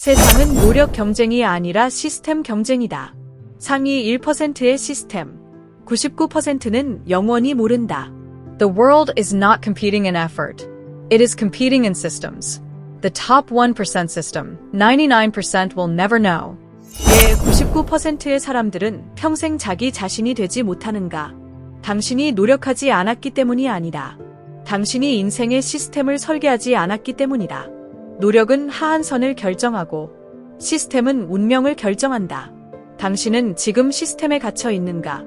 세상은 노력 경쟁이 아니라 시스템 경쟁이다. 상위 1%의 시스템, 99%는 영원히 모른다. The world is not competing in effort. It is competing in systems. The top 1% system, 99% will never know. 왜 99%의 사람들은 평생 자기 자신이 되지 못하는가? 당신이 노력하지 않았기 때문이 아니다. 당신이 인생의 시스템을 설계하지 않았기 때문이다. 노력은 하한선을 결정하고 시스템은 운명을 결정한다. 당신은 지금 시스템에 갇혀 있는가?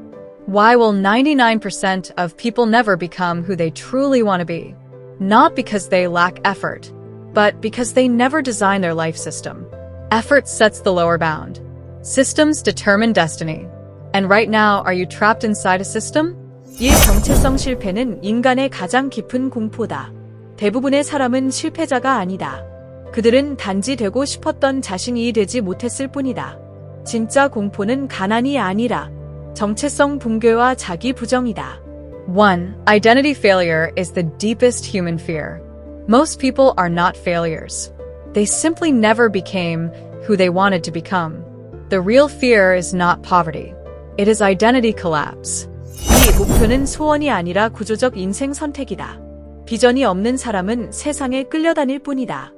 Why will 99% of people never become who they truly want to be? Not because they lack effort, but because they never design their life system. Effort sets the lower bound. Systems determine destiny. And right now, are you trapped inside a system? 이 정체성 실패는 인간의 가장 깊은 공포다. 대부분의 사람은 실패자가 아니다. 그들은 단지 되고 싶었던 자신이 되지 못했을 뿐이다. 진짜 공포는 가난이 아니라 정체성 붕괴와 자기 부정이다. 1. Identity failure is the deepest human fear. Most people are not failures. They simply never became who they wanted to become. The real fear is not poverty. It is identity collapse. 이 목표는 소원이 아니라 구조적 인생 선택이다. 비전이 없는 사람은 세상에 끌려다닐 뿐이다.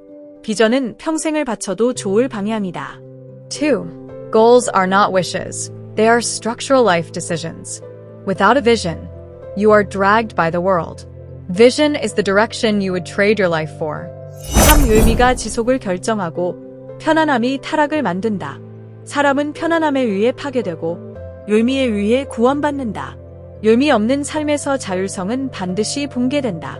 비전은 평생을 바쳐도 좋을 방향이다. 2. Goals are not wishes. They are structural life decisions. Without a vision, you are dragged by the world. Vision is the direction you would trade your life for. 삶 의미가 지속을 결정하고 편안함이 타락을 만든다. 사람은 편안함에 의해 파괴되고 율미에 의해 구원받는다. 율미 없는 삶에서 자율성은 반드시 붕괴된다.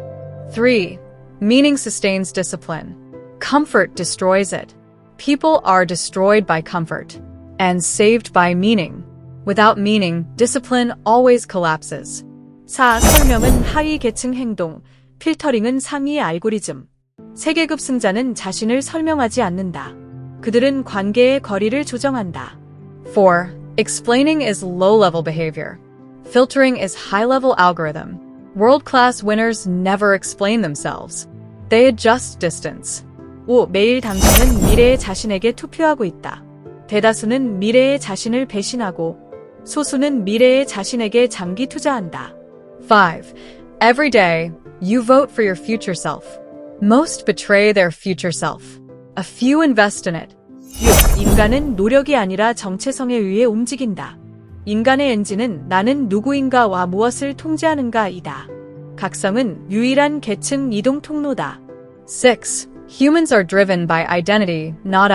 3. Meaning sustains discipline. Comfort destroys it. People are destroyed by comfort and saved by meaning. Without meaning, discipline always collapses. 4. 설명은 하위 계층 행동, 필터링은 상위 알고리즘. 세계급 승자는 자신을 설명하지 않는다. 그들은 관계의 거리를 조정한다. 4. Explaining is low level behavior. Filtering is high level algorithm. World class winners never explain themselves. They adjust distance. 5. 매일 당신은 미래의 자신에게 투표하고 있다. 대다수는 미래의 자신을 배신하고 소수는 미래의 자신에게 장기 투자한다. 5. Every day, you vote for your future self. Most betray their future self. A few invest in it. 6. 인간은 노력이 아니라 정체성에 의해 움직인다. 인간의 엔진은 나는 누구인가와 무엇을 통제하는가이다. 각성은 유일한 계층 이동 통로다. 6. Humans are driven by identity, not